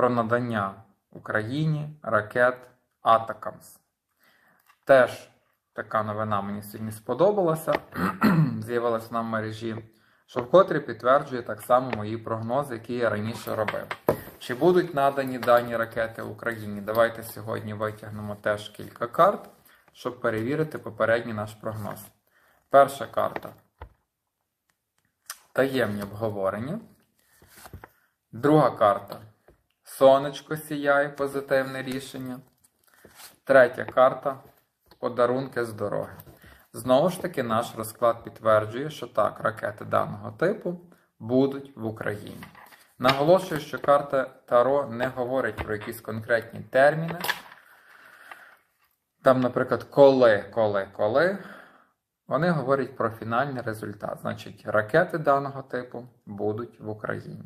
про надання Україні ракет Атакамс. Теж така новина мені сьогодні сподобалася. З'явилася вона в мережі, що вкотре підтверджує так само мої прогнози, які я раніше робив. Чи будуть надані дані ракети Україні? Давайте сьогодні витягнемо теж кілька карт, щоб перевірити попередній наш прогноз. Перша карта. Таємні обговорення. Друга карта. Сонечко сіяє позитивне рішення. Третя карта. Подарунки з дороги. Знову ж таки, наш розклад підтверджує, що так, ракети даного типу будуть в Україні. Наголошую, що карта Таро не говорить про якісь конкретні терміни. Там, наприклад, коли, коли, коли. Вони говорять про фінальний результат. Значить, ракети даного типу будуть в Україні.